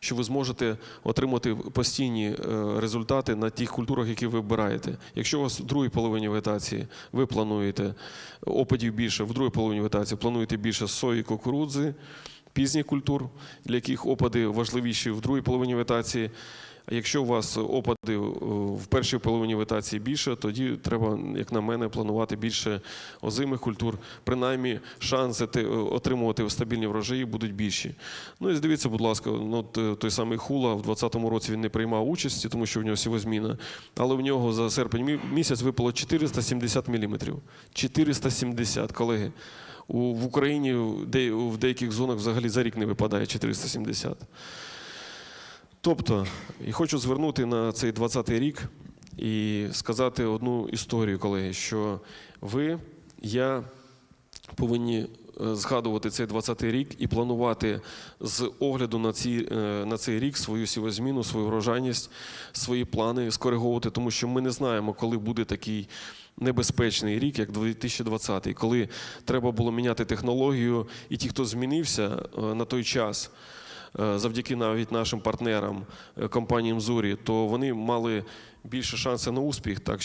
що ви зможете отримати постійні е, результати на тих культурах, які ви вибираєте. Якщо у вас в другій половині вегетації ви плануєте опадів більше, в другій половині вегетації плануєте більше сої, кукурудзи, пізніх культур, для яких опади важливіші в другій половині вегетації. А якщо у вас опади е, в першій половині вегетації більше, тоді треба, як на мене, планувати більше озимих культур. Принаймні, шанси отримувати стабільні врожаї будуть більші. Ну і дивіться, будь ласка, ну, той самий Хула в 2020 році він не приймав участі, тому що в нього сівозміна. Але в нього за серпень місяць випало 470 мм. 470, колеги. У, в Україні де- в деяких зонах взагалі за рік не випадає 470. Тобто, і хочу звернути на цей 20-й рік і сказати одну історію, колеги, що ви, я повинні е, згадувати цей 20-й рік і планувати з огляду на, ці, е, на цей рік свою сівозміну, свою врожайність, свої плани скориговувати, тому що ми не знаємо, коли буде такий небезпечний рік, як 2020, коли треба було міняти технологію, і ті, хто змінився е, на той час. Завдяки навіть нашим партнерам, компаніям Зорі, то вони мали більше шансів на успіх. Так